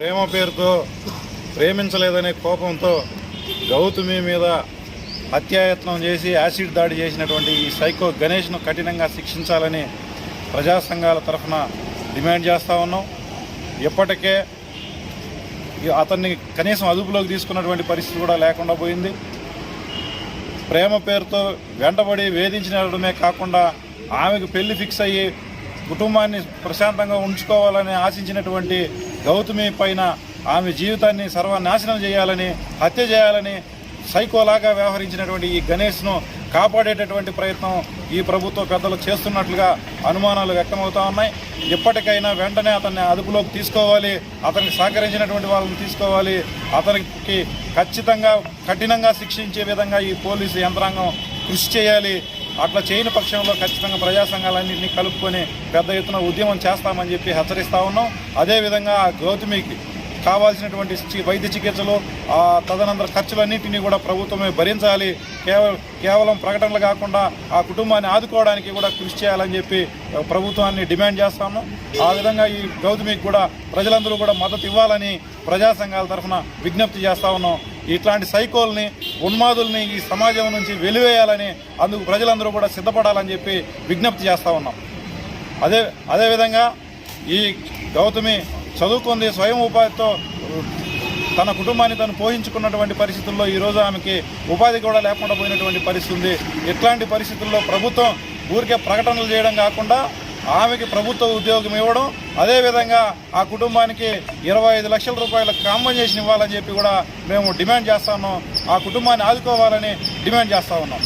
ప్రేమ పేరుతో ప్రేమించలేదనే కోపంతో గౌతమి మీద హత్యాయత్నం చేసి యాసిడ్ దాడి చేసినటువంటి ఈ సైకో గణేష్ను కఠినంగా శిక్షించాలని ప్రజా సంఘాల తరఫున డిమాండ్ చేస్తూ ఉన్నాం. ఇప్పటికే అతన్ని కనీసం అదుపులోకి తీసుకున్నటువంటి పరిస్థితి కూడా లేకుండా పోయింది. ప్రేమ పేరుతో వెంటబడి వేధించినడమే కాకుండా ఆమెకు పెళ్ళి ఫిక్స్ అయ్యి కుటుంబాన్ని ప్రశాంతంగా ఉంచుకోవాలని ఆశించినటువంటి గౌతమి పైన ఆమె జీవితాన్ని సర్వనాశనం చేయాలని హత్య చేయాలని సైకోలాగా వ్యవహరించినటువంటి ఈ గణేష్ను కాపాడేటటువంటి ప్రయత్నం ఈ ప్రభుత్వ పెద్దలు చేస్తున్నట్లుగా అనుమానాలు వ్యక్తమవుతా ఉన్నాయి. ఇప్పటికైనా వెంటనే అతన్ని అదుపులోకి తీసుకోవాలి అతనికి సహకరించినటువంటి వాళ్ళని తీసుకోవాలి అతనికి ఖచ్చితంగా కఠినంగా శిక్షించే విధంగా ఈ పోలీసు యంత్రాంగం కృషి చేయాలి అట్లా చేయని పక్షంలో ఖచ్చితంగా ప్రజా సంఘాలన్నింటినీ కలుపుకొని పెద్ద ఎత్తున ఉద్యమం చేస్తామని చెప్పి హెచ్చరిస్తా ఉన్నాం. అదేవిధంగా ఆ గౌతమికి కావాల్సినటువంటి వైద్య చికిత్సలు ఆ తదనంతర ఖర్చులన్నింటినీ కూడా ప్రభుత్వమే భరించాలి. కేవలం కేవలం ప్రకటనలు కాకుండా ఆ కుటుంబాన్ని ఆదుకోవడానికి కూడా కృషి చేయాలని చెప్పి ప్రభుత్వాన్ని డిమాండ్ చేస్తాము ఆ విధంగా ఈ గౌతమికి కూడా ప్రజలందరూ కూడా మద్దతు ఇవ్వాలని ప్రజా సంఘాల తరఫున విజ్ఞప్తి చేస్తా ఉన్నాం. ఇట్లాంటి సైకోల్ని ఉన్మాదుల్ని ఈ సమాజం నుంచి వెలివేయాలని అందుకు ప్రజలందరూ కూడా సిద్ధపడాలని చెప్పి విజ్ఞప్తి చేస్తూ ఉన్నాం. అదే అదేవిధంగా ఈ గౌతమి చదువుకుంది స్వయం ఉపాధితో తన కుటుంబాన్ని తను పోషించుకున్నటువంటి పరిస్థితుల్లో ఈరోజు ఆమెకి ఉపాధి కూడా లేకుండా పోయినటువంటి పరిస్థితి ఉంది. ఇట్లాంటి పరిస్థితుల్లో ప్రభుత్వం ఊరికే ప్రకటనలు చేయడం కాకుండా ఆమెకి ప్రభుత్వ ఉద్యోగం ఇవ్వడం అదేవిధంగా ఆ కుటుంబానికి ఇరవై ఐదు లక్షల రూపాయల కాంపెన్సేషన్ ఇవ్వాలని చెప్పి కూడా మేము డిమాండ్ చేస్తా ఉన్నాం. ఆ కుటుంబాన్ని ఆదుకోవాలని డిమాండ్ చేస్తూ ఉన్నాం.